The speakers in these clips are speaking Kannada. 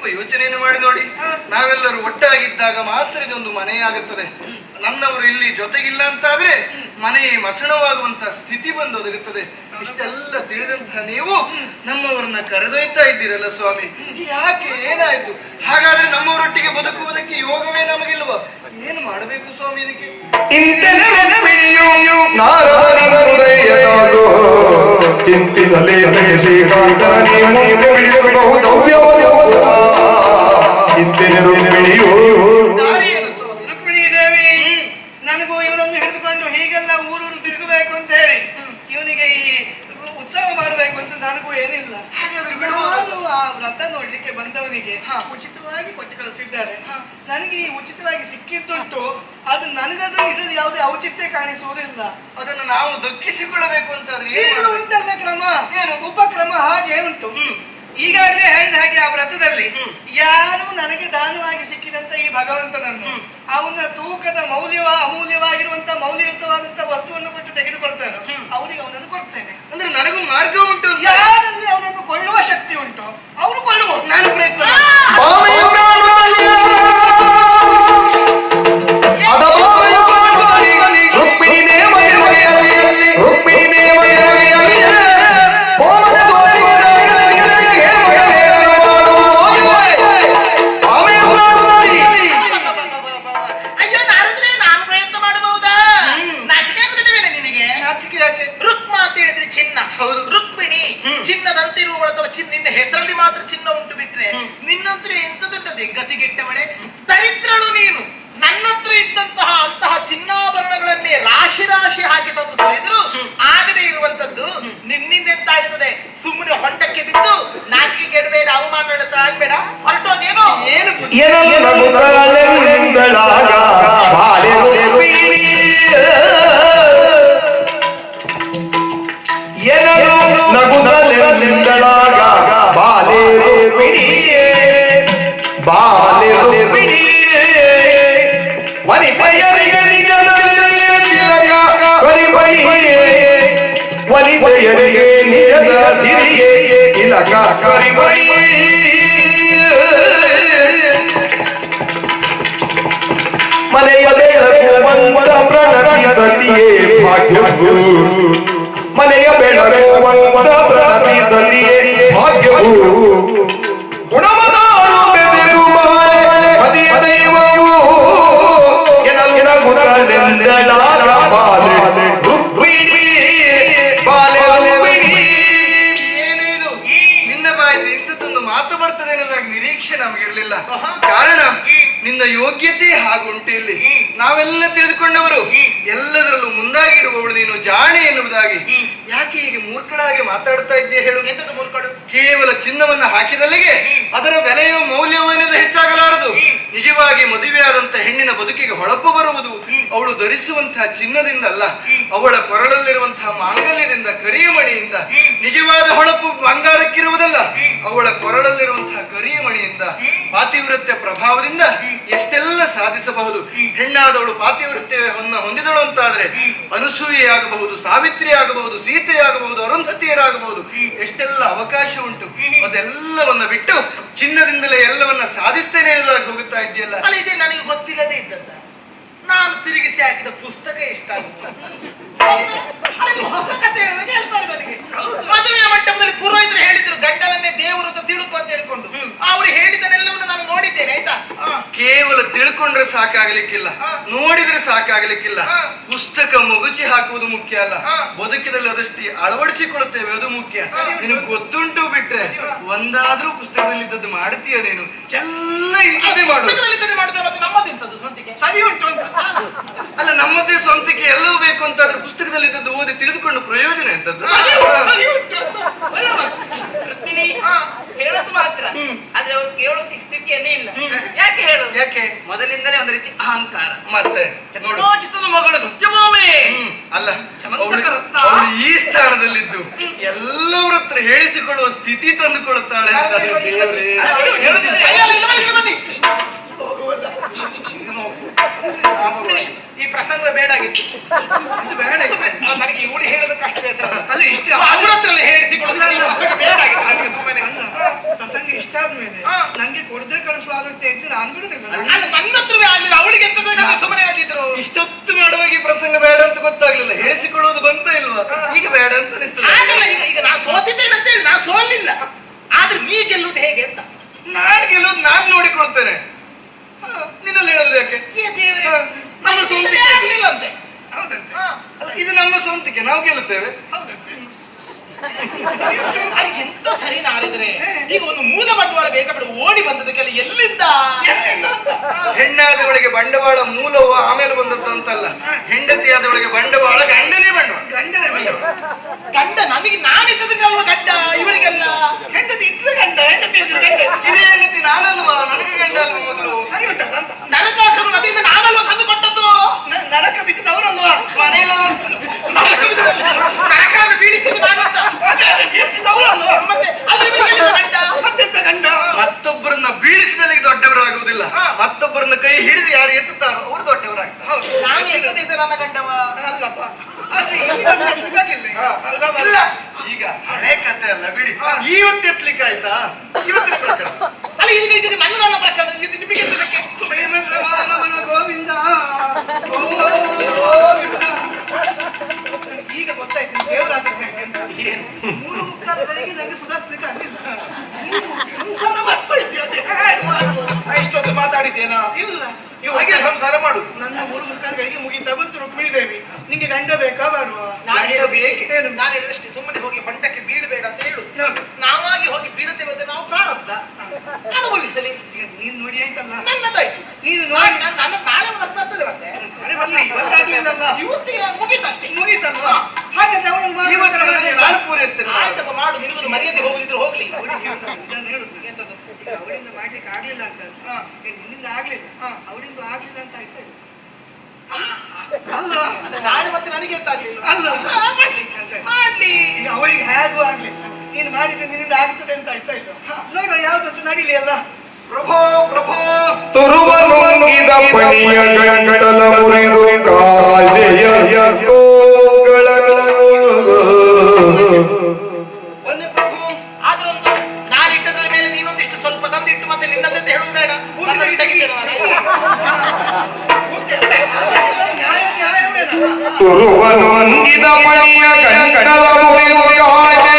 ಯೋಚನೆಯನ್ನು ಮಾಡಿ ನೋಡಿ. ನಾವೆಲ್ಲರೂ ಒಟ್ಟಾಗಿದ್ದಾಗ ಮಾತ್ರ ಇದೊಂದು ಮನೆಯಾಗುತ್ತದೆ. ನನ್ನವರು ಇಲ್ಲಿ ಜೊತೆಗಿಲ್ಲ ಅಂತಾದ್ರೆ ಮನೆ ಮಸಣವಾಗುವಂತಹ ಸ್ಥಿತಿ ಬಂದು ಒದಗುತ್ತದೆ. ಇಷ್ಟೆಲ್ಲ ತಿಳಿದಂತಹ ನೀವು ನಮ್ಮವರನ್ನ ಕರೆದೊಯ್ತಾ ಇದ್ದೀರಲ್ಲ ಸ್ವಾಮಿ. ಯಾಕೆ ಏನಾಯ್ತು? ಹಾಗಾದ್ರೆ ನಮ್ಮವರೊಟ್ಟಿಗೆ ಬದುಕುವುದಕ್ಕೆ ಯೋಗವೇ ನಮಗಿಲ್ವಾ? ಏನು ಮಾಡಬೇಕು ಸ್ವಾಮಿ ಇದಕ್ಕೆ? ಚಿಂತಿಸಲೇ ಶ್ರೀಕಾಂತನ ನೀವು ಬಿಡಿಸಬಹುದು ಇಂತೆನೆ ಮಿಡಿಯು ದಾರಿ ಏನು ಸ್ವಾಮಿ ರುಕ್ಮಿಣಿ ದೇವಿ ನನಗೂ ಇವನನ್ನು ಹಿಡಿದುಕೊಂಡು ಹೀಗೆಲ್ಲ ಊರೂರು ತಿರುಗಬೇಕು ಅಂತ ಹೇಳಿ ಇವನಿಗೆ ಈ ಉತ್ಸವ ಮಾಡಬೇಕು ಅಂತ ನನಗೂ ಏನಿಲ್ಲ ಹಾಗಾದ್ರೆ ಬಿಡಬಹುದು ನಾನು ಆ ವ್ರತ ನೋಡ್ಲಿಕ್ಕೆ ಬಂದವನಿಗೆ ಉಚಿತವಾಗಿ ಕೊಟ್ಟು ಕಳಿಸಿದ್ದಾರೆ. ನನಗೆ ಈ ಉಚಿತವಾಗಿ ಸಿಕ್ಕಿದ್ದುಂಟು ಅದು ನನಗದು ಇರೋದು ಯಾವುದೇ ಔಚಿತ್ಯ ಕಾಣಿಸುವುದಿಲ್ಲ. ಅದನ್ನು ನಾವು ದಕ್ಕಿಸಿಕೊಳ್ಳಬೇಕು ಅಂತಾದ್ರೆ ಏನ್ ಉಂಟಲ್ಲ ಕ್ರಮ? ಏನು ಉಪಕ್ರಮ? ಹಾಗೆ ಉಂಟು ಈಗಾಗಲೇ ಹೇಳಿದ ಹಾಗೆ ಆ ವ್ರತದಲ್ಲಿ ಯಾರು ನನಗೆ ದಾನವಾಗಿ ಸಿಕ್ಕಿದಂತ ಈ ಭಗವಂತನನ್ನು ಅವನ ತೂಕದ ಮೌಲ್ಯವ ಅಮೂಲ್ಯವಾಗಿರುವಂತ ಮೌಲ್ಯಯುತವಾದಂತ ವಸ್ತುವನ್ನು ಕೊಟ್ಟು ತೆಗೆದುಕೊಳ್ತಾನೆ. ಅವನಿಗೆ ಅವನನ್ನು ಕೊಡ್ತೇನೆ. ಅಂದ್ರೆ ನನಗೂ ಮಾರ್ಗ ಉಂಟು ಯಾರಂದ್ರೆ ಯಾರಲ್ಲಿ ಅವನನ್ನು ಕೊಳ್ಳುವ ಶಕ್ತಿ ಉಂಟು. ಅವನು ಕೊಳ್ಳುವ ನಾನು ಪ್ರಯತ್ನ ಏನು ಬುದ್ಧಿ? ಏನಲ್ಲ ನಗುತ್ತಲೆಂದಳಾಗ ಬಾಲೆ ರುಕ್ಮಿಣಿ ಏನಲು ನಗುತ್ತಲೆಂದಳಾಗ ಬಾಲೆ ರುಕ್ಮಿಣಿ ಬಾಲೆ ರುಕ್ಮಿಣಿ ವನಿತೆಯರಿಗೆ ಸತಿಯೇ ಭಾಗ್ಯವು. ಮನೆಯ ಪ್ರಣತಿ ಸತಿಯೇ ಭಾಗ್ಯವು. ಗುಣಮದಾರು ಬೆದೆರು ಬಾಳೆ ಮದಿಯ ದೈವವು. ಬಾಲೆ. ನಿನ್ನ ಮಾತು ಬರ್ತದೆ ಅನ್ನೋದಾಗಿ ನಿರೀಕ್ಷೆ ನಮಗಿರಲಿಲ್ಲ. ಕಾರಣ ನಿನ್ನ ಯೋಗ್ಯತೆ ಹಾಗುಂಟು ಇಲ್ಲಿ ನಾವೆಲ್ಲ ತಿಳಿದುಕೊಂಡವರು. ಎಲ್ಲದರಲ್ಲೂ ಮುಂದಾಗಿರುವವಳು ನೀನು ಜಾಣೆ ಎನ್ನುವುದಾಗಿ. ಯಾಕೆ ಹೀಗೆ ಮೂರ್ಖಳಾಗಿ ಮಾತಾಡ್ತಾ ಇದ್ದೀಯ ಹೇಳು. ಮೂರ್ಖಳು? ಕೇವಲ ಚಿನ್ನವನ್ನ ಹಾಕಿದಲ್ಲಿಗೆ ಅದರ ಬೆಲೆಯು ಮೌಲ್ಯವು ಎನ್ನುವುದು ಹೆಚ್ಚಾಗಲಾರದು ನಿಜವಾಗಿ ಮದುವೆಯಾದಂತ ಹೆಣ್ಣಿನ ಬದುಕಿಗೆ ಹೊಳಪು ಬರುವುದು ಅವಳು ಧರಿಸುವಂತಹ ಚಿನ್ನದಿಂದ ಅಲ್ಲ ಅವಳ ಕೊರಳಲ್ಲಿರುವಂತಹ ಮಾಂಗಲ್ಯದಿಂದ ಕರಿಯ ಮಣಿಯಿಂದ ನಿಜವಾದ ಹೊಳಪು ಬಂಗಾರಕ್ಕಿರುವುದಲ್ಲ ಅವಳ ಕೊರಳಲ್ಲಿರುವಂತಹ ಕರಿಯ ಮಣಿಯಿಂದ ಪಾತಿವೃತ್ಯ ಪ್ರಭಾವದಿಂದ ಎಷ್ಟೆಲ್ಲ ಸಾಧಿಸಬಹುದು. ಹೆಣ್ಣಾದವಳು ಪಾತಿವೃತ್ಯವನ್ನು ಹೊಂದಿದಳು ಅಂತಾದ್ರೆ ಅನಸೂಯೆಯಾಗಬಹುದು ಸಾವಿತ್ರಿಯಾಗಬಹುದು ಸೀತೆಯಾಗಬಹುದು ಅರುಂಧತಿಯರಾಗಬಹುದು ಎಷ್ಟೆಲ್ಲ ಅವಕಾಶ ಉಂಟು ಅದೆಲ್ಲವನ್ನ ಬಿಟ್ಟು ಚಿನ್ನದಿಂದಲೇ ಎಲ್ಲವನ್ನ ಸಾಧಿಸ್ತೇನೆ ಹೋಗುತ್ತಾ ಹೋಗುತ್ತಾ ಅಲ್ಲ ಇದೇ ನನಗೆ ಗೊತ್ತಿಲ್ಲದೆ ಇದ್ದದ್ದ. ನಾನು ತಿರುಗಿಸಿ ಹಾಕಿದ ಪುಸ್ತಕ ಎಷ್ಟಾಗುತ್ತೆ ಹೊಸ ಕಥೆ ಹೇಳುವಾಗ ಹೇಳ್ತಾರೆ ನನಗೆ. ಮದುವೆ ಮಂಟಪದಲ್ಲಿ ಪುರೋಹಿತರು ಹೇಳಿದ್ರು ಗಂಡನನ್ನೇ ದೇವರು ಅಂತ ತಿಳುಕು ಅಂತ ಹೇಳಿಕೊಂಡು. ಅವರು ಹೇಳಿದನೆಲ್ಲವನ್ನು ನಾನು ನೋಡಿದ್ದೇನೆ ಆಯ್ತಾ. ಕೇವಲ ತಿಳ್ಕೊಂಡ್ರೆ ಸಾಕಾಗ್ಲಿಕ್ಕಿಲ್ಲ. ನೋಡಿದ್ರೆ ಸಾಕಾಗ್ಲಿಕ್ಕಿಲ್ಲ. ಪುಸ್ತಕ ಮುಗುಚಿ ಹಾಕುವುದು ಮುಖ್ಯ ಅಲ್ಲ. ಬದುಕಿನಲ್ಲಿ ಅದಷ್ಟು ಅಳವಡಿಸಿಕೊಳ್ಳುತ್ತೇವೆ ಅದು ಮುಖ್ಯ. ನಿನಗೆ ಗೊತ್ತುಂಟು ಬಿಟ್ರೆ ಒಂದಾದ್ರೂ ಪುಸ್ತಕದಲ್ಲಿ ಇದ್ದದ್ದು ಮಾಡ್ತೀಯ ನೀನು? ಚೆನ್ನಾಗಿ ಮಾಡು. ನಮ್ಮದಿಂತದ್ದು ಸರಿ ಉಂಟು ಅಂತ ಅಲ್ಲ ನಮ್ಮದೇ ಸ್ವಂತಕ್ಕೆ ಎಲ್ಲವೂ ಬೇಕು ಅಂತಾದ್ರೆ ಪುಸ್ತಕದಲ್ಲಿ ಇದ್ದದ್ದು ಓದಿ ತಿಳಿದುಕೊಂಡು ಪ್ರಯೋಜನ ಎಂತದ್ದು? ಸರಿ ಉಂಟು, ಸರಿ ಉಂಟು ಅಂತ. ಒಳ್ಳೆ ರುಕ್ಮಿಣಿ ಹೇಳೋದು ಮಾತ್ರ. ಆದ್ರೆ ಅವ್ರು ಕೇಳೋ ಸ್ಥಿತಿಯನ್ನೇ ಇಲ್ಲ. ಯಾಕೆ ಹೇಳೋದು? ಯಾಕೆ? ಮೊದಲಿಂದಲೇ ಒಂದು ರೀತಿ ಅಹಂಕಾರ. ಮತ್ತೆ ನೋಡು. ಮಗಳು ಸತ್ಯಭೂಮಿ? ಹ್ಮ್, ಅಲ್ಲ ಶಮಂತಕ ಅವಳು ರತ್ನ. ಅವಳು ಈ ಸ್ಥಾನದಲ್ಲಿದ್ದು. ಎಲ್ಲವರ ಹತ್ರ ಹೇಳಿಸಿಕೊಳ್ಳುವ ಸ್ಥಿತಿ ತಂದುಕೊಳ್ಳುತ್ತಾಳೆ ಅಂತ ದೇವರೇ. ಅದು ಹೇಳುದಿದ್ರೆ ಅಯ್ಯೋ, ಇಲ್ಲಿ ಬನ್ನಿ, ಬನ್ನಿ. ರುಕ್ಮಿಣಿ, ಈ ಪ್ರಸಂಗ ಬೇಡಾಗಿತ್ತು ಅದು ಬೇಡ. ನನಗೆ ಊಡಿ ಹೇಳೋದು ಕಷ್ಟ ಬೇಸರ ಅಲ್ಲ ಇಷ್ಟ ಅವ್ರ ಹತ್ರ ಹೇಳಿಸಿಕೊಳ್ಳೋದು ಪ್ರಸಂಗ ಬೇಡ ನನಗೆ ಸುಮ್ಮನೆ ಅಲ್ಲ ಪ್ರಸಂಗ ಇಷ್ಟ ಆದ್ಮೇಲೆ. ನಂಗೆ ಕೊಡದೆ ಕಳಿಸುವಾಗುತ್ತೆ ಇದ್ದು ನಾನು ಬಿಡುದಿಲ್ಲ. ನನ್ನ ಹತ್ರವೇ ಆಗ್ಲಿಲ್ಲ. ಅವಳಿಗೆ ಎಂತದ ಸುಮ್ಮನೆ ಆಗಿದ್ರು ಇಷ್ಟೊತ್ತು ಮಾಡುವಾಗ ಪ್ರಸಂಗ ಬೇಡ ಅಂತ ಗೊತ್ತಾಗ್ಲಿಲ್ಲ. ಹೇಸಿಕೊಳ್ಳೋದು ಬಂತ ಇಲ್ವಾ? ಈಗ ಬೇಡ ಅಂತ ಅನಿಸ್ತದೆ. ಈಗ ಈಗ ನಾನು ಸೋತಿದ್ದೇನೆ ಅಂತ ಹೇಳಿ ನಾನು ಸೋಲಿಲ್ಲ ಆದ್ರೆ ನೀ ಗೆಲ್ಲುವುದು ಹೇಗೆ ಅಂತ ನಾನು ಗೆಲ್ಲೋದು ನಾನು ನೋಡಿಕೊಳ್ತೇನೆ ಹ, ನಿನ್ನಲ್ಲಿ ಹೇಳೋದು ಯಾಕೆ ಏ ದೇವ್ರೇ, ಹ, ನಮ್ಮ ನನಗೆ ಸ್ವಂತಿಕೆ ಇಷ್ಟವೇ ಆಗ್ಲಿಲ್ಲ ಅಂತೆ ಹೌದಂತೆ ಹ, ಅಲ್ಲ, ಇದು ನಮ್ಮ ಸ್ವಂತಿಕೆ ನಾವು ಗೆಲ್ಲುತ್ತೇವೆ ಹೌದಂತೆ ಸರಿ ಉಂಟು. ಅಲ್ಲ, ಎಂತ ಸರಿ ನಾರಿದ್ರೆ ಈಗ ಒಂದು ಮೂಲ ಬಂಡವಾಳ ಬೇಗ ಬಿಡು ಓಡಿ ಬಂದದಕ್ಕೆಲ್ಲ ಎಲ್ಲಿಂದ? ಹೆಣ್ಣಾದವಳಿಗೆ ಬಂಡವಾಳ ಮೂಲವು ಆಮೇಲೆ ಬಂದದ್ದು ಅಂತಲ್ಲ. ಹೆಂಡತಿಯಾದವಳಿಗೆ ಬಂಡವಾಳ ಗಂಡನೇ ಬಂಡವಾಳ. ಗಂಡನೇ ಬಂಡವಾಳ. ಗಂಡ ನಮಗೆ ನಾನಿದ್ದದಕ್ಕಲ್ವ ಗಂಡ? ಇವರಿಗೆಲ್ಲ ಹೆಂಡತಿ ಇದ್ರೆ ಗಂಡ ಹೆಂಡತಿ ಇದ್ರೆ ಗಂಡ? ಇದೇ ಹೆಂಡತಿ ನಾನಲ್ವಾ? ನನಗೆ ಗಂಡ ಅಲ್ವಾ ಮೊದಲು? ಸರಿ ಉಂಟಲ್ಲ ಅಂತ ನಾನಲ್ವಾ ತಂದು ಕೊಟ್ಟದ್ದು? ನರಕ ಮನೆಯಲ್ಲ ನರಕ ಬಿದ್ದದಲ್ಲ. ನರಕವನ್ನು ಬೀಳಿಸಿದ್ದು ನಾನಲ್ಲ ಅದೇ ಅದೇ ಬೀಳಿಸಿದವನಲ್ವಾ? ಮತ್ತೆ ಅಲ್ಲಿ ಇವರಿಗೆಲ್ಲ ಗಂಡ ಮತ್ತೆಂತ ಗಂಡ ಮತ್ತೊಬ್ಬರನ್ನ ಬೀಳಿಸಿದಲ್ಲಿ ದೊಡ್ಡವರಾಗುವುದಿಲ್ಲ ಹಾ. ಮತ್ತೊಬ್ಬರನ್ನ ಕೈ ಹಿಡಿದು ಯಾರು ಎತ್ತುತ್ತಾರೋ ಅವರು ದೊಡ್ಡವರಾಗ್ತಾರೆ ಹೌದು ನಾನು ಎತ್ತದಿದ್ದೆ ನನ್ನ ಗಂಡವ ಅಲ್ಲಪ್ಪ. ಈಗ. ಹಳೆ ಕತೆ ಅಲ್ಲ ಬಿಡಿ. ಇವತ್ತು ಎತ್ಲಿಕ್ಕೆ ಆಯ್ತಾ? ಇವತ್ತಿನ ಪ್ರಕರಣ ಅಲ್ಲ ಇದೀಗ ಇದೀಗ ನನ್ನ ನನ್ನ ಪ್ರಕರಣ ಇದು ನಿಮಗೆ ಎಂತದಕ್ಕೆ ಶ್ರೀಮಂತಮಾನವನ ಗೋವಿಂದ ಗೋವಿಂದ. ಈಗ ಗೊತ್ತಾಯ್ತು ನೀನು ದೇವರಾಜ ಹೇಗೆ ಅಂತ. ಮೂರು ಮುಕ್ಕಾಲುಗಳಿಗೆ ನನಗೆ ಸುಧಾರಿಸ್ಲಿಕ್ಕೆ ಆಗ್ಲಿಲ್ಲ. ನೀನು ಸಂಸಾರ ಮಾಡ್ತಾ ಇದ್ದೀಯ, ಅದು ಹೇಗೆ ಮಾಡುವುದು? ಇಷ್ಟೊತ್ತು ಮಾತಾಡಿದ್ದೇನಾ ಇಲ್ಲ ನೀವು ಹಾಗೆ ಸಂಸಾರ ಮಾಡುದು ನನ್ನ ಮೂರು ಮುಕ್ಕಾಲುಗಳಿಗೆ ಮುಗಿತಾ ಬಂತು ರುಕ್ಮಿಣಿ ದೇವಿ ನಿಂಗೆ ಗಂಡ ಬೇಕಾ ಬೇಡುವ ನಾನು ಹೇಳೋದು ಏಕೆ? ಏನು ನಾನು ಹೇಳಿದಷ್ಟೇ ಸುಮ್ಮನೆ ಹೋಗಿ ಬಂಡಕ್ಕೆ ಬೀಳಬೇಡ ಅಂತ ಹೇಳುದು ಹೌದು. ನಾವಾಗಿ ಹೋಗಿ ಬೀಳುತ್ತೇವೆ ಅಂತ ನಾವು ಪ್ರಾರಬ್ಧ ಅನುಭವಿಸಲಿ ಈಗ ನೀನು ನೋಡಿ ಆಯ್ತಲ್ಲ ನನ್ನದಾಯ್ತು ನೀನು ನಾನು ನೋಡಿ ನನ್ನ ನನ್ನ ನಾಳೆ ಬರ್ತದೆ ಮತ್ತೆ ಅರೆ ಬಲ್ಲಿ ಇವತ್ತಾಗ್ಲಿಲ್ಲಲ್ಲ ಇವತ್ತಿಗೆ ಮುಗೀತಷ್ಟೇ ಮುಗೀತಲ್ವಾ ಹಾಗಾದ್ರೆ ಅವನನ್ನು ಮಾಡಿ ಇವತ್ತು ನನಗೆ ನಾನು ಪೂರೈಸ್ತೇನೆ ಆಯ್ತಪ್ಪ ಮಾಡು ನಿನಗೊಂದು ಮರ್ಯಾದೆ ಹೋಗುದಿದ್ರೆ ಹೋಗ್ಲಿ ಅವಳಿಗೆ ಹೇಳುದು, ಇದನ್ನು ಹೇಳುದು. ಎಂತದ್ದು ಈಗ ಅವಳಿಂದ ಮಾಡ್ಲಿಕ್ಕೆ ಆಗ್ಲಿಲ್ಲ ಅಂತ ಹಾ ನಿನ್ನಿಂದ ಆಗ್ಲಿಲ್ಲ ಹಾ ಅವಳಿಂದ ಆಗ್ಲಿಲ್ಲ ಅಂತ ಆಯ್ತಾ ಇಲ್ಲ? ಅಲ್ಲ ಅದು ನಾಳೆ ಮತ್ತೆ ನನಗೆ ಎಂತ ಆಗ್ಲಿಲ್ಲ ಅಲ್ಲ. ಹಾ, ಮಾಡ್ಲಿ ಮಾಡ್ಲಿ ಈಗ ಅವಳಿಗೆ ಹೇಗೂ ಆಗ್ಲಿಲ್ಲ ಮಾಡಿದ್ರೆ ನಿನ್ನಿಂದ ಆಗ್ತದೆ ಅಂತ ಆಯ್ತಾ ಇಲ್ಲ ಹಾ, ನೋಡುವ ಯಾವ್ದಂತೂ ನಡೀಲಿ ಅಲ್ಲ. ಪ್ರಭೋ ಪ್ರಭೋ. ತುರುವನುಂಗಿದ ಪಣಿಯ ಗಂಟಲ ಮುರಿದು ಕಾಲೆಯ ಬನ್ನಿ ಪ್ರಭು ಆದ್ರೊಂದು ನಾನಿಟ್ಟದ್ರ ಮೇಲೆ ನೀನೊಂದಿಷ್ಟು ಸ್ವಲ್ಪ ತಂದಿಟ್ಟು ಮತ್ತೆ ನಿನ್ನದಂತ ಹೇಳುವುದು ಬೇಡ. ತೆಗಿತೇನೆ. ನ್ಯಾಯ ಪಣಿಯ ಮುರಿದು ಕಾಲೆಯ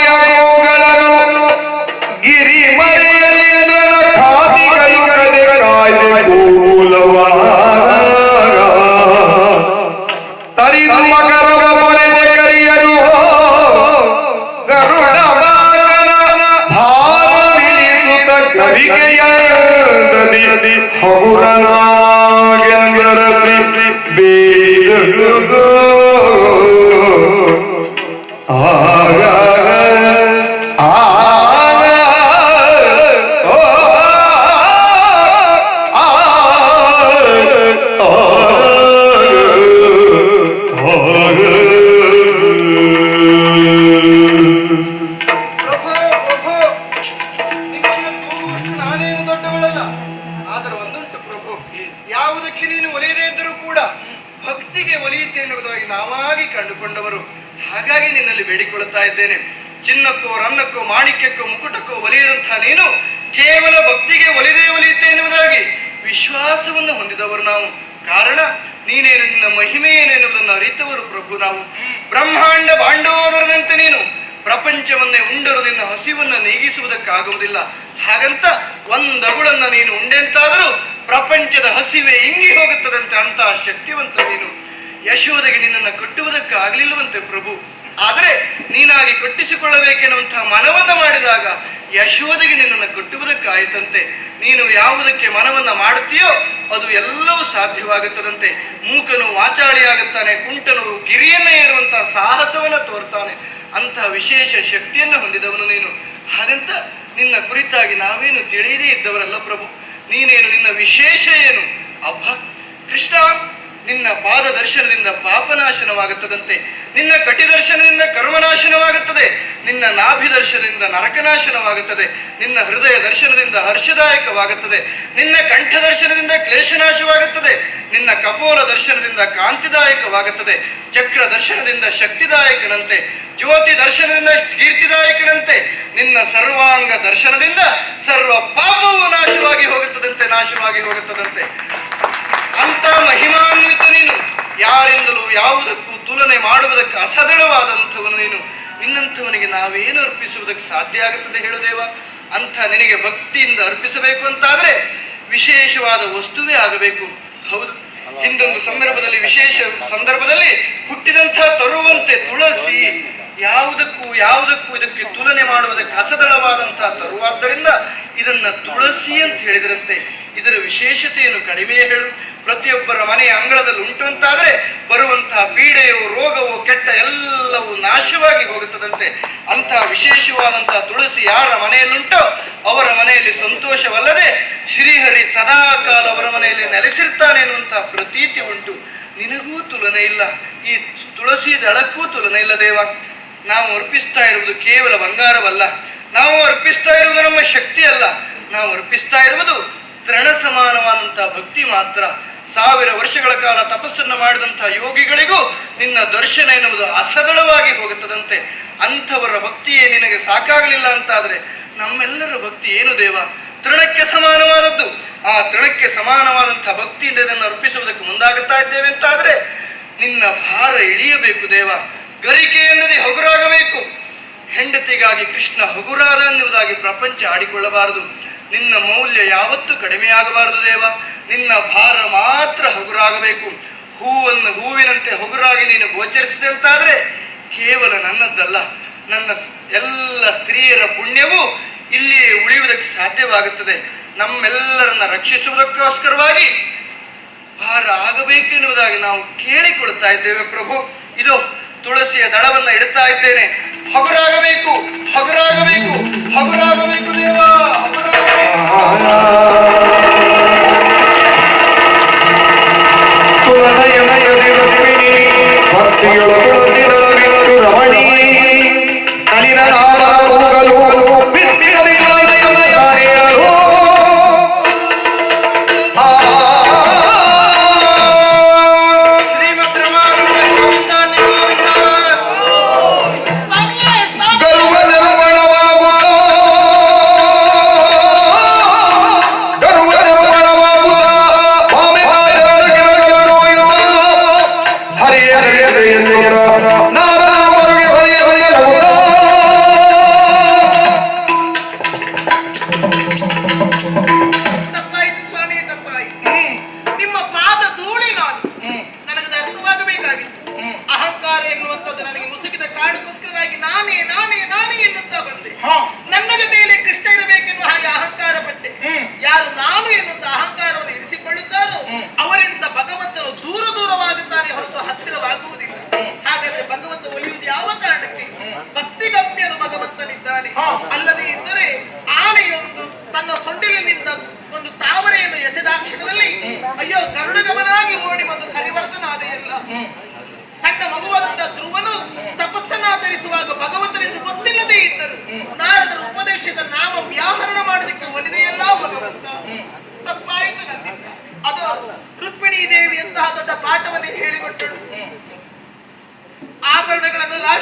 ಇದ್ದೇನೆ. ಚಿನ್ನಕ್ಕೂ ರನ್ನಕ್ಕೂ ಮಾಣಿಕ್ಯಕ್ಕೂ ಮುಕುಟಕ್ಕೂ ಒಲಿಯದಂತಹ ನೀನು ಕೇವಲ ಭಕ್ತಿಗೆ ಒಲಿದೇ ಒಲಿಯುತ್ತೆ ಎನ್ನುವುದಾಗಿ ವಿಶ್ವಾಸವನ್ನು ಹೊಂದಿದವರು ನಾವು. ಕಾರಣ ನೀನೇನು ನಿನ್ನ ಮಹಿಮೆ ಏನೆನ್ನುವುದನ್ನು ಅರಿತವರು ಪ್ರಭು ನಾವು. ಬ್ರಹ್ಮಾಂಡ ಬಾಂಡವೋದರದಂತೆ ನೀನು. ಪ್ರಪಂಚವನ್ನೇ ಉಂಡರು ನಿನ್ನ ಹಸಿವನ್ನು ನೀಗಿಸುವುದಕ್ಕಾಗುವುದಿಲ್ಲ. ಹಾಗಂತ ಒಂದಗುಳನ್ನು ನೀನು ಉಂಡೆಂತಾದರೂ ಪ್ರಪಂಚದ ಹಸಿವೆ ಇಂಗಿ ಹೋಗುತ್ತದಂತೆ ಅಂತಹ ಶಕ್ತಿವಂತ ನೀನು. ಯಶೋದೆಗೆ ನಿನ್ನನ್ನು ಕಟ್ಟುವುದಕ್ಕಾಗಲಿಲ್ಲವಂತೆ ಪ್ರಭು. ಆದರೆ ನೀನಾಗಿ ಕಟ್ಟಿಸಿಕೊಳ್ಳಬೇಕೆನ್ನುವಂತಹ ಮನವನ್ನ ಮಾಡಿದಾಗ ಯಶೋದೆಗೆ ನಿನ್ನನ್ನು ಕಟ್ಟುವುದಕ್ಕಾಯಿತಂತೆ. ನೀನು ಯಾವುದಕ್ಕೆ ಮನವನ್ನ ಮಾಡುತ್ತೀಯೋ ಅದು ಎಲ್ಲವೂ ಸಾಧ್ಯವಾಗುತ್ತದಂತೆ. ಮೂಕನು ವಾಚಾಳಿಯಾಗುತ್ತಾನೆ, ಕುಂಟನು ಗಿರಿಯನ್ನೇ ಏರುವಂತಹ ಸಾಹಸವನ್ನು ತೋರ್ತಾನೆ. ಅಂತಹ ವಿಶೇಷ ಶಕ್ತಿಯನ್ನು ಹೊಂದಿದವನು ನೀನು. ಹಾಗಂತ ನಿನ್ನ ಕುರಿತಾಗಿ ನಾವೇನು ತಿಳಿಯದೇ ಇದ್ದವರಲ್ಲ ಪ್ರಭು. ನೀನೇನು ನಿನ್ನ ವಿಶೇಷ ಏನು? ಅಬ್ಬ, ಕೃಷ್ಣ! ನಿನ್ನ ಪಾದ ದರ್ಶನದಿಂದ ಪಾಪನಾಶನವಾಗುತ್ತದಂತೆ, ನಿನ್ನ ಕಟಿ ದರ್ಶನದಿಂದ ಕರ್ಮನಾಶನವಾಗುತ್ತದೆ, ನಿನ್ನ ನಾಭಿ ದರ್ಶನದಿಂದ ನರಕನಾಶನವಾಗುತ್ತದೆ, ನಿನ್ನ ಹೃದಯ ದರ್ಶನದಿಂದ ಹರ್ಷದಾಯಕವಾಗುತ್ತದೆ, ನಿನ್ನ ಕಂಠ ದರ್ಶನದಿಂದ ಕ್ಲೇಶನಾಶವಾಗುತ್ತದೆ, ನಿನ್ನ ಕಪೋಲ ದರ್ಶನದಿಂದ ಕಾಂತಿದಾಯಕವಾಗುತ್ತದೆ, ಚಕ್ರ ದರ್ಶನದಿಂದ ಶಕ್ತಿದಾಯಕನಂತೆ, ಜ್ಯೋತಿ ದರ್ಶನದಿಂದ ಕೀರ್ತಿದಾಯಕನಂತೆ, ನಿನ್ನ ಸರ್ವಾಂಗ ದರ್ಶನದಿಂದ ಸರ್ವ ಪಾಪವು ನಾಶವಾಗಿ ಹೋಗುತ್ತದಂತೆ ನಾಶವಾಗಿ ಹೋಗುತ್ತದಂತೆ. ಅಂತ ಮಹಿಮಾನ್ವಿತ ನೀನು. ಯಾರಿಂದಲೂ ಯಾವುದಕ್ಕೂ ತುಲನೆ ಮಾಡುವುದಕ್ಕೆ ಅಸದಳವಾದಂಥವನು ನೀನು. ನಿನ್ನಂಥವನಿಗೆ ನಾವೇನು ಅರ್ಪಿಸುವುದಕ್ಕೆ ಸಾಧ್ಯ ಆಗುತ್ತದೆ ಹೇಳುದೇವ ಅಂಥ ನಿನಗೆ ಭಕ್ತಿಯಿಂದ ಅರ್ಪಿಸಬೇಕು ಅಂತಾದರೆ ವಿಶೇಷವಾದ ವಸ್ತುವೇ ಆಗಬೇಕು. ಹೌದು. ಹಿಂದೊಂದು ಸಂದರ್ಭದಲ್ಲಿ, ವಿಶೇಷ ಸಂದರ್ಭದಲ್ಲಿ ಹುಟ್ಟಿದಂಥ ತರುವಂತೆ ತುಳಸಿ ಯಾವುದಕ್ಕೂ ಯಾವುದಕ್ಕೂ ಇದಕ್ಕೆ ತುಲನೆ ಮಾಡುವುದಕ್ಕೆ ಅಸದಳವಾದಂತಹ ತರುವಾದ್ದರಿಂದ ಇದನ್ನ ತುಳಸಿ ಅಂತ ಹೇಳಿದ್ರಂತೆ. ಇದರ ವಿಶೇಷತೆಯನ್ನು ಕಡಿಮೆಯೇ ಹೇಳು. ಪ್ರತಿಯೊಬ್ಬರ ಮನೆಯ ಅಂಗಳದಲ್ಲಿ ಉಂಟು ಅಂತಾದ್ರೆ ಬರುವಂತಹ ಪೀಡೆಯೋ, ರೋಗವೋ, ಕೆಟ್ಟ ಎಲ್ಲವೂ ನಾಶವಾಗಿ ಹೋಗುತ್ತದಂತೆ. ಅಂತಹ ವಿಶೇಷವಾದಂತಹ ತುಳಸಿ ಯಾರ ಮನೆಯಲ್ಲುಂಟೋ ಅವರ ಮನೆಯಲ್ಲಿ ಸಂತೋಷವಲ್ಲದೆ ಶ್ರೀಹರಿ ಸದಾಕಾಲ ಅವರ ಮನೆಯಲ್ಲಿ ನೆಲೆಸಿರ್ತಾನೆ ಎನ್ನುವಂತಹ ಪ್ರತೀತಿ ಉಂಟು. ನಿನಗೂ ತುಲನೆ ಇಲ್ಲ. ಈ ತುಳಸಿ ದಳಕ್ಕೂ ತುಲನೆ ಇಲ್ಲ ದೇವ. ನಾವು ಅರ್ಪಿಸ್ತಾ ಇರುವುದು ಕೇವಲ ಬಂಗಾರವಲ್ಲ. ನಾವು ಅರ್ಪಿಸ್ತಾ ಇರುವುದು ನಮ್ಮ ಶಕ್ತಿ ಅಲ್ಲ ನಾವು ಅರ್ಪಿಸ್ತಾ ಇರುವುದು ತೃಣ ಸಮಾನವಾದಂತಹ ಭಕ್ತಿ ಮಾತ್ರ. ಸಾವಿರ ವರ್ಷಗಳ ಕಾಲ ತಪಸ್ಸನ್ನು ಮಾಡಿದಂತಹ ಯೋಗಿಗಳಿಗೂ ನಿನ್ನ ದರ್ಶನ ಎನ್ನುವುದು ಅಸದಳವಾಗಿ ಹೋಗುತ್ತದಂತೆ. ಅಂಥವರ ಭಕ್ತಿಯೇ ನಿನಗೆ ಸಾಕಾಗಲಿಲ್ಲ ಅಂತಾದ್ರೆ ನಮ್ಮೆಲ್ಲರ ಭಕ್ತಿ ಏನು ದೇವ? ತೃಣಕ್ಕೆ ಸಮಾನವಾದದ್ದು. ಆ ತೃಣಕ್ಕೆ ಸಮಾನವಾದಂತಹ ಭಕ್ತಿಯಿಂದ ಇದನ್ನು ಅರ್ಪಿಸುವುದಕ್ಕೆ ಮುಂದಾಗುತ್ತಾ ಇದ್ದೇವೆ ಅಂತಾದ್ರೆ ನಿನ್ನ ಭಾರ ಇಳಿಯಬೇಕು ದೇವ. ಗರಿಕೆ ಎನ್ನದೇ ಹಗುರಾಗಬೇಕು. ಹೆಂಡತಿಗಾಗಿ ಕೃಷ್ಣ ಹಗುರಾದ ಎನ್ನುವುದಾಗಿ ಪ್ರಪಂಚ ಆಡಿಕೊಳ್ಳಬಾರದು. ನಿನ್ನ ಮೌಲ್ಯ ಯಾವತ್ತೂ ಕಡಿಮೆಯಾಗಬಾರದು ದೇವ. ನಿನ್ನ ಭಾರ ಮಾತ್ರ ಹಗುರಾಗಬೇಕು. ಹೂವನ್ನು ಹೂವಿನಂತೆ ಹಗುರಾಗಿ ನೀನು ಗೋಚರಿಸಿದೆ ಅಂತಾದರೆ ಕೇವಲ ನನ್ನದ್ದಲ್ಲ ನನ್ನ ಎಲ್ಲ ಸ್ತ್ರೀಯರ ಪುಣ್ಯವೂ ಇಲ್ಲಿಯೇ ಉಳಿಯುವುದಕ್ಕೆ ಸಾಧ್ಯವಾಗುತ್ತದೆ. ನಮ್ಮೆಲ್ಲರನ್ನ ರಕ್ಷಿಸುವುದಕ್ಕೋಸ್ಕರವಾಗಿ ಭಾರ ಆಗಬೇಕೆನ್ನುವುದಾಗಿ ನಾವು ಕೇಳಿಕೊಳ್ತಾ ಇದ್ದೇವೆ ಪ್ರಭು. ಇದು ತುಳಸಿಯ ದಳವನ್ನ ಇಡ್ತಾ ಇದ್ದೇನೆ. ಹಗುರಾಗಬೇಕು ಹಗುರಾಗಬೇಕು ಹಗುರಾಗಬೇಕು ದೇವ, ಹಗುರಾಗಬೇಕು. புலனயன ரமணி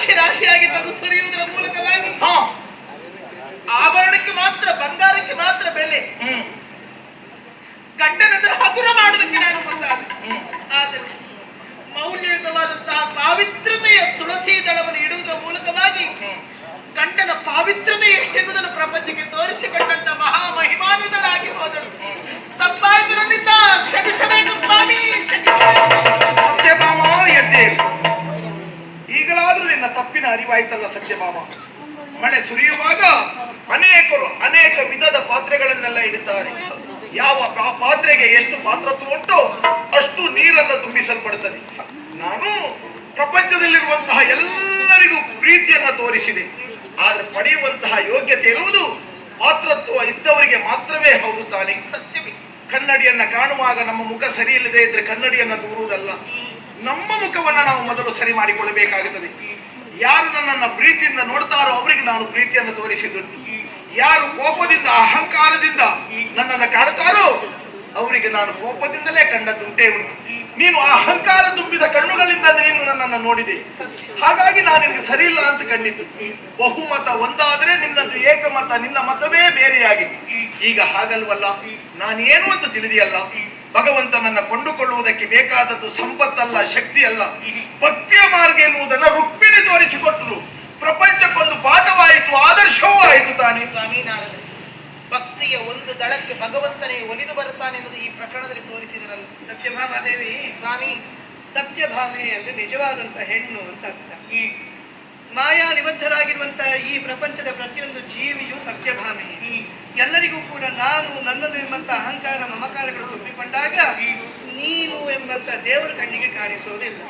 ರಾಶಿ ರಾಶಿಯಾಗಿ ತಂದು ಸುರಿಯುವುದರ ಮೂಲಕವಾಗಿ ಆಭರಣಕ್ಕೆ ಮಾತ್ರ ಬಂಗಾರಕ್ಕೆ ಮಾತ್ರ ಬೆಲೆ. ಗಂಡನನ್ನು ಹಗುರ ಮಾಡುವುದಕ್ಕೆ ನಾನು ಬಂದಾಗ ಆದರೆ ಮೌಲ್ಯಯುತವಾದಂತಹ ಪಾವಿತ್ರತೆಯ ತುಳಸಿ ದಳವನ್ನು ಇಡುವುದರ ಮೂಲಕವಾಗಿ ಗಂಡನ ಪಾವಿತ್ರತೆ ಎಷ್ಟೆಂಬುದನ್ನು ಪ್ರಪಂಚಕ್ಕೆ ತೋರಿಸಿಕೊಂಡಂತ ಮಹಾ ಮಹಿಮಾನ್ವಿತಳಾಗಿ ಹೋದಳು. ತಪ್ಪಾಯಿತು ನನ್ನಿಂದ ಕ್ಷಮಿಸಬೇಕು ಸ್ವಾಮಿ. ಸತ್ಯಭಾಮ ಎದ್ದೇಳು. ಈಗಲಾದ್ರೂ ನಿನ್ನ ತಪ್ಪಿನ ಅರಿವಾಯ್ತಲ್ಲ ಸತ್ಯಭಾಮ ಮಳೆ ಸುರಿಯುವಾಗ ಅನೇಕರು ಅನೇಕ ವಿಧದ ಪಾತ್ರೆಗಳನ್ನೆಲ್ಲ ಇಡುತ್ತಾರೆ. ಯಾವ ಪಾತ್ರೆಗೆ ಎಷ್ಟು ಪಾತ್ರತ್ವ ಉಂಟೋ ಅಷ್ಟು ನೀರನ್ನು ತುಂಬಿಸಲ್ಪಡುತ್ತದೆ. ನಾನು ಪ್ರಪಂಚದಲ್ಲಿರುವಂತಹ ಎಲ್ಲರಿಗೂ ಪ್ರೀತಿಯನ್ನು ತೋರಿಸಿದೆ. ಆದರೆ ಪಡೆಯುವಂತಹ ಯೋಗ್ಯತೆ ಇರುವುದು ಪಾತ್ರತ್ವ ಇದ್ದವರಿಗೆ ಮಾತ್ರವೇ ಹೌದು ತಾನೆ. ಸತ್ಯವೇ. ಕನ್ನಡಿಯನ್ನ ಕಾಣುವಾಗ ನಮ್ಮ ಮುಖ ಸರಿಯಿಲ್ಲದೆ ಇದ್ರೆ ಕನ್ನಡಿಯನ್ನ ದೂರುವುದಲ್ಲ. ನಮ್ಮ ಮುಖವನ್ನ ನಾವು ಮೊದಲು ಸರಿ ಮಾಡಿಕೊಳ್ಳಬೇಕಾಗುತ್ತದೆ. ಯಾರು ನನ್ನನ್ನ ಪ್ರೀತಿಯಿಂದ ನೋಡ್ತಾರೋ ಅವರಿಗೆ ನಾನು ಪ್ರೀತಿಯನ್ನು ತೋರಿಸಿದ್ದುಂಟು ಯಾರು ಕೋಪದಿಂದ, ಅಹಂಕಾರದಿಂದ ನನ್ನನ್ನು ಕಾಣುತ್ತಾರೋ ಅವರಿಗೆ ನಾನು ಕೋಪದಿಂದಲೇ ಕಂಡದ್ದುಂಟೇ ಉಂಟು. ನೀನು ಅಹಂಕಾರ ತುಂಬಿದ ಕಣ್ಣುಗಳಿಂದ ನೀನು ನನ್ನನ್ನು ನೋಡಿದೆ. ಹಾಗಾಗಿ ನಾನು ನಿನಗೆ ಸರಿ ಇಲ್ಲ ಅಂತ ಕಂಡಿತ್ತು ಬಹುಮತ ಒಂದಾದರೆ ನಿನ್ನದು ಏಕಮತ, ನಿನ್ನ ಮತವೇ ಬೇರೆಯಾಗಿತ್ತು. ಈಗ ಹಾಗಲ್ವಲ್ಲ? ನಾನೇನು ಅಂತ ತಿಳಿದಿಯಲ್ಲ? ಭಗವಂತ ನನ್ನ ಕೊಂಡುಕೊಳ್ಳುವುದಕ್ಕೆ ಬೇಕಾದದ್ದು ಸಂಪತ್ತಲ್ಲ ಶಕ್ತಿ ಅಲ್ಲ ಭಕ್ತಿಯ ಮಾರ್ಗ ಎನ್ನುವುದನ್ನು ರುಕ್ಮಿಣಿ ತೋರಿಸಿಕೊಟ್ಟರು. ಪ್ರಪಂಚಕ್ಕೊಂದು ಪಾಠವಾಯಿತು ಆದರ್ಶವೂ ಆಯಿತು ತಾನೇ. ಭಕ್ತಿಯ ಒಂದು ದಳಕ್ಕೆ ಭಗವಂತನೇ ಒಲಿದು ಬರುತ್ತಾನೆ ಎನ್ನುವುದು ಈ ಪ್ರಕರಣದಲ್ಲಿ ತೋರಿಸಿದರಲ್ಲ. ಸತ್ಯಭಾಮಾದೇವಿ. ಸ್ವಾಮಿ ಸತ್ಯಭಾಮೆ ಅಂದ್ರೆ ನಿಜವಾದಂತ ಹೆಣ್ಣು ಅಂತ ಅರ್ಥ. ಮಾಯಾ ನಿಬದ್ಧರಾಗಿರುವಂತಹ ಈ ಪ್ರಪಂಚದ ಪ್ರತಿಯೊಂದು ಜೀವಿಯು ಸತ್ಯಭಾಮೆ. ಎಲ್ಲರಿಗೂ ಕೂಡ ನಾನು ನನ್ನದು ಎಂಬಂತ ಅಹಂಕಾರ, ಮಮಕಾರಗಳು ತುಂಬಿಕೊಂಡಾಗ ನೀನು ಎಂಬಂತ ದೇವರ ಕಣ್ಣಿಗೆ ಕಾಣಿಸೋದಿಲ್ಲ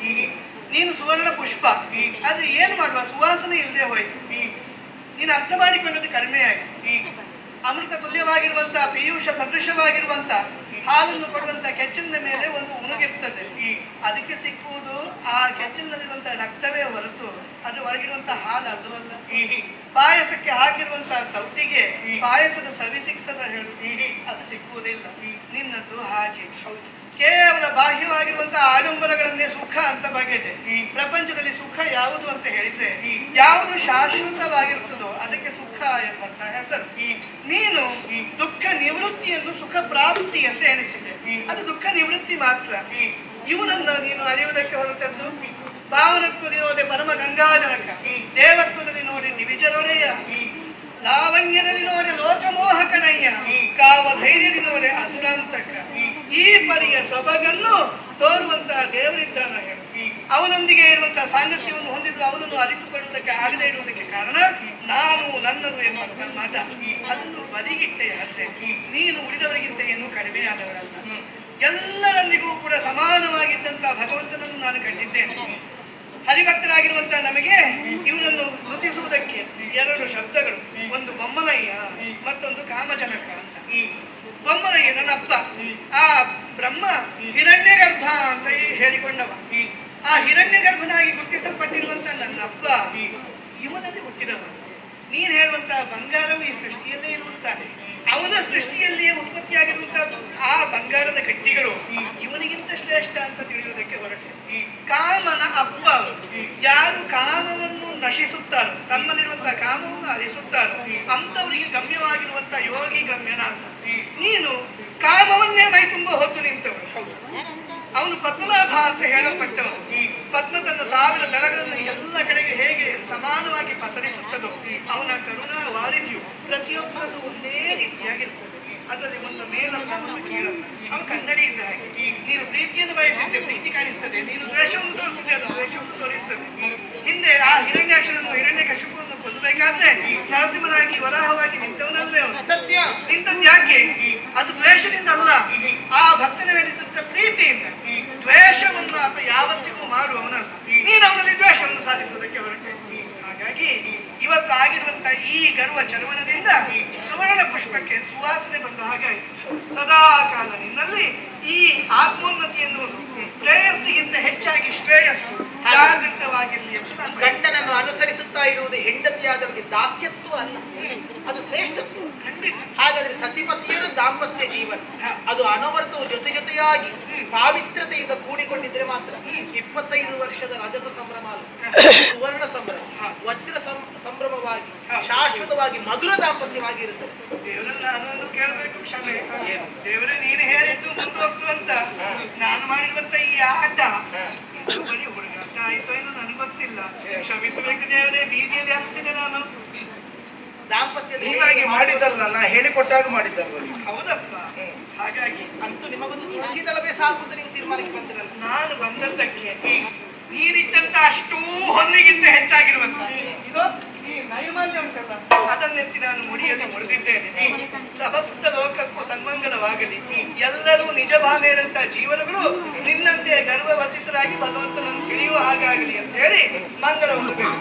ನೀನು ಸುವರ್ಣ ಪುಷ್ಪ. ಆದ್ರೆ ಏನು ಮಾಡುವ? ಸುವಾಸನೆ ಇಲ್ಲದೆ ಹೋಯ್ತು. ನೀನು ಅರ್ಥ ಮಾಡಿಕೊಂಡದ್ದು ಕಡಿಮೆ ಆಯಿತು ಅಮೃತ ತುಲ್ಯವಾಗಿರುವಂತ, ಪೀಯೂಷ ಸದೃಶವಾಗಿರುವಂತ, ಹಾಲನ್ನು ಕೊಡುವಂತ ಕೆಚ್ಚಲಿನ ಮೇಲೆ ಒಂದು ಉಣುಗಿರ್ತದೆ. ಅದಕ್ಕೆ ಸಿಕ್ಕುವುದು ಆ ಕೆಚ್ಚಲಿನಲ್ಲಿರುವಂತಹ ರಕ್ತವೇ ಹೊರತು ಅದು ಒಳಗಿರುವಂತ ಹಾಲು ಅಲ್ಲ ಪಾಯಸಕ್ಕೆ ಹಾಕಿರುವಂತಹ ಸೌತಿಗೆ ಪಾಯಸದ ಸವಿ ಸಿಗ್ತದ ಹೇಳು. ಅದು ಸಿಕ್ಕುವುದಿಲ್ಲ. ನಿನ್ನದು ಹಾಗೆ. ಕೇವಲ ಬಾಹ್ಯವಾಗಿರುವಂತಹ ಆಡಂಬರಗಳನ್ನೇ ಸುಖ ಅಂತ ಬಗೆದೆ. ಪ್ರಪಂಚದಲ್ಲಿ ಸುಖ ಯಾವುದು ಅಂತ ಹೇಳಿದ್ರೆ ಯಾವುದು ಶಾಶ್ವತವಾಗಿರುತ್ತದೋ ಅದಕ್ಕೆ ಸುಖ ಎಂಬಂತ ಹೆಸರು. ನೀನು ದುಃಖ ನಿವೃತ್ತಿಯನ್ನು ಸುಖ ಪ್ರಾಪ್ತಿ ಅಂತ ಎಣಿಸಿದೆ. ಅದು ದುಃಖ ನಿವೃತ್ತಿ ಮಾತ್ರ. ಇವನನ್ನ ನೀನು ಅರಿಯುವುದಕ್ಕೆ ಹೊರಟದ್ದು? ಭಾವನತ್ವದಲ್ಲಿ ನೋಡಿ ಪರಮ ಗಂಗಾಜನಕ ದೇವತ್ವದಲ್ಲಿ ನೋಡಿ ನಿವಿಜರೊಡೆಯ. ಲಾವಣ್ಯದಲ್ಲಿ ನೋಡಿ ಲೋಕಮೋಹಕನಯ್ಯ. ಕಾವ ಧೈರ್ಯದಲ್ಲಿ ನೋಡಿ ಅಸುರಾಂತಕ. ಈ ಪರಿಯ ಸೊಬಗನ್ನು ತೋರುವಂತಹ ದೇವರಿದ್ದಾನ ಅವನೊಂದಿಗೆ ಇರುವಂತಹ ಸಾನ್ನಿಧ್ಯವನ್ನು ಹೊಂದಿದ್ದು ಅವನನ್ನು ಅರಿತುಕೊಳ್ಳುವುದಕ್ಕೆ ಆಗದೇ ಇರುವುದಕ್ಕೆ ಕಾರಣ ನಾನು ನನ್ನದು ಎಂಬಂತ ಮಾತ ಅದನ್ನು ಬದಿಗಿಟ್ಟೆಯಾದ್ರೆ ನೀನು ಉಳಿದವರಿಗಿಂತ ಏನೂ ಕಡಿಮೆಯಾದವರಲ್ಲ. ಎಲ್ಲರೊಂದಿಗೂ ಕೂಡ ಸಮಾನವಾಗಿದ್ದಂತಹ ಭಗವಂತನನ್ನು ನಾನು ಕಂಡಿದ್ದೇನೆ. ಹರಿಭಕ್ತರಾಗಿರುವಂತಹ ನಮಗೆ ಇವನನ್ನು ಗುರುತಿಸುವುದಕ್ಕೆ ಎರಡು ಶಬ್ದಗಳು, ಒಂದು ಬೊಮ್ಮನಯ್ಯ ಮತ್ತೊಂದು ಕಾಮಜನಕ ಅಂತ. ಬೊಮ್ಮನಯ್ಯ ನನ್ನ ಅಪ್ಪ. ಆ ಬ್ರಹ್ಮ ಹಿರಣ್ಯ ಗರ್ಭ ಅಂತ ಹೇಳಿಕೊಂಡವ. ಆ ಹಿರಣ್ಯ ಗರ್ಭನಾಗಿ ಗುರುತಿಸಲ್ಪಟ್ಟಿರುವಂತಹ ನನ್ನ ಅಪ್ಪ ಇವನಲ್ಲಿ ಹುಟ್ಟಿದವ. ನೀನ್ ಹೇಳುವಂತಹ ಬಂಗಾರವು ಈ ಸೃಷ್ಟಿಯಲ್ಲೇ ಇರುತ್ತಾನೆ ಅವನ ಸೃಷ್ಟಿಯಲ್ಲಿಯೇ ಉತ್ಪತ್ತಿಯಾಗಿರುವಂತಹ ಆ ಬಂಗಾರದ ಗಟ್ಟಿಗಳು ಇವನಿಗಿಂತ ಶ್ರೇಷ್ಠ ಅಂತ ತಿಳಿಯುವುದಕ್ಕೆ ಹೊರಟೆ. ಕಾಮನ ಅಪ್ಪ. ಯಾರು ಕಾಮವನ್ನು ನಶಿಸುತ್ತಾರೋ ತಮ್ಮಲ್ಲಿರುವಂತಹ ಕಾಮವನ್ನು ಅರಿಸುತ್ತಾರೋ ಅಂತವರಿಗೆ ಗಮ್ಯವಾಗಿರುವಂತಹ ಯೋಗಿ ಗಮ್ಯನಾಥ ನೀನು ಕಾಮವನ್ನೇ ಮೈ ತುಂಬ ಹೊತ್ತು ನಿಂತವನು ಹೌದು. ಅವನು ಪದ್ಮನಾಭ ಅಂತ ತನ್ನ ಸಾವಿರ ದಳಗಳನ್ನು ಎಲ್ಲ ಕಡೆಗೆ ಹೇಗೆ ಸಮಾನವಾಗಿ ಪಸರಿಸುತ್ತದೋ ಅವನ ಕರುಣಾ ವಾರಿಧಿಯು ಪ್ರತಿಯೊಬ್ಬರದು ಒಂದೇ ರೀತಿಯಾಗಿರ್ತದೆ ಅದರಲ್ಲಿ ಒಂದು ಮೇಲಲ್ಲ ಒಂದು ಕೀಳಲ್ಲ ಅವನು ಕನ್ನಡಿ ಇದ್ದ ಹಾಗೆ ನೀನು ಪ್ರೀತಿಯನ್ನು ಬಯಸಿದ್ರೆ ಪ್ರೀತಿ ಕಾಣಿಸ್ತದೆ ನೀನು ದ್ವೇಷವನ್ನು ತೋರಿಸಿದ್ರೆ ಅದು ದ್ವೇಷವನ್ನು ತೋರಿಸ್ತದೆ. ಹಿಂದೆ ಆ ಹಿರಣ್ಯಾಕ್ಷರನ್ನು ಹಿರಣ್ಯ ಕಶುಪವನ್ನು ಕೊಲ್ಲಬೇಕಾದ್ರೆ ನರಸಿಂಹನಾಗಿ ವರಾಹವಾಗಿ ನಿಂತವನಲ್ಲೇ ಅವನು? ಸತ್ಯ ನಿಂತದ್ದು ಯಾಕೆ ಅದು ದ್ವೇಷದಿಂದ ಅಲ್ಲ ಆ ಭಕ್ತನ ಮೇಲಿದ್ದಂತ ಪ್ರೀತಿಯಿಂದ. ದ್ವೇಷವನ್ನು ಆತ ಯಾವತ್ತಿಗೂ ಮಾಡುವವನಲ್ಲ. ನೀನು ಅವನಲ್ಲಿ ದ್ವೇಷವನ್ನು ಸಾಧಿಸುವುದಕ್ಕೆ ಹೊರಟೆ. ಹಾಗಾಗಿ ಇವತ್ತು ಆಗಿರುವಂತ ಈ ಗರ್ವ ಚರ್ವಣದಿಂದ ಸುವರ್ಣ ಪುಷ್ಪಕ್ಕೆ ಸುವಾಸನೆ ಬಂದ ಹಾಗೆ ಸದಾ ಕಾಲ ನಿನ್ನಲ್ಲಿ ಈ ಆತ್ಮೋನ್ನತಿಯನ್ನು ಶ್ರೇಯಸ್ಸಿಗಿಂತ ಪ್ರೇಯಸ್ಸಿಗಿಂತ ಹೆಚ್ಚಾಗಿ ಶ್ರೇಯಸ್ಸು ಜಾಗೃತವಾಗಿರಲಿ. ಗಂಡನನ್ನು ಅನುಸರಿಸುತ್ತಾ ಇರುವುದು ಹೆಂಡತಿಯಾದವರಿಗೆ ದಾಸ್ಯತ್ವ ಅಲ್ಲ. ಅದು ಶ್ರೇಷ್ಠತ್ವ. ಖಂಡಿತ. ಹಾಗಾದ್ರೆ ಸತಿಪತಿಯರು ದಾಂಪತ್ಯ ಜೀವನ. ಅದು ಅನವರ್ತವು ಜೊತೆ ಜೊತೆಯಾಗಿ ಪಾವಿತ್ರತೆಯಿಂದ ಕೂಡಿಕೊಂಡಿದ್ರೆ ಮಾತ್ರ ಇಪ್ಪತ್ತೈದು ವರ್ಷದ ರಜತ ಸಂಭ್ರಮ ಸುವರ್ಣ ಸಂಭ್ರಮ ವಜ್ರ ಸಂಭ್ರಮವಾಗಿ ಶಾಶ್ವತವಾಗಿ ಮಧುರ ದಾಂಪತ್ಯವಾಗಿ ಇರುತ್ತದೆ ನಾನೊಂದು ಕೇಳಬೇಕು ಕ್ಷಮೆ. ದೇವರೇ ನೀನು ಹೇಳಿದ್ದು ಮುಂದುವರಿಸುವಂತ ನಾನು ಮಾಡಿರುವಂತ ಈ ಆಟ. ಬರೀ ಹುಡುಗಾಟ ಆಯ್ತು ಎಂದು ನನಗೆ ಗೊತ್ತಿಲ್ಲ. ಕ್ಷಮಿಸಬೇಕು ದೇವರೇ ಬೀದಿಯಲ್ಲಿ ಅನಿಸಿದೆ ನಾನು. ದಾಂಪತ್ಯ ನೀನಾಗಿ ಮಾಡಿದ್ದಲ್ಲ ನಾ ಹೇಳಿಕೊಟ್ಟಾಗ ಮಾಡಿದ್ದಲ್ಲ ಹೌದಪ್ಪ. ಹಾಗಾಗಿ ಅಂತೂ ನಿಮಗೊಂದು ತುಳಸಿ ದಳವೇ ಸಾಕು ಅಂತ ನೀವು ತೀರ್ಮಾನಕ್ಕೆ ಬಂದಿರಲ್ಲ. ನಾನು ಬಂದದ್ದಕ್ಕೆ ನೀರಿಟ್ಟಂತ ಅಷ್ಟೂ ಹೊನ್ನಿಗಿಂತ ಹೆಚ್ಚಾಗಿರುವಂತ ಇದು ಈ ನೈರ್ಮಲ್ಯ ಉಂಟಲ್ಲ ಅದನ್ನೆತ್ತಿ ನಾನು ಮುಡಿಯಲ್ಲಿ ಮುರಿದಿದ್ದೇನೆ. ಸಮಸ್ತ ಲೋಕಕ್ಕೂ ಸನ್ಮಂಗಲವಾಗಲಿ. ಎಲ್ಲರೂ ನಿಜ ಭಾವೇರಂತ ಜೀವನಗಳು ನಿನ್ನಂತೆ ಗರ್ವವರ್ಜಿತರಾಗಿ ಭಗವಂತನನ್ನು ತಿಳಿಯುವ ಹಾಗಾಗಲಿ ಅಂತ ಹೇಳಿ ಮಂಗಳ ಬೇಡ.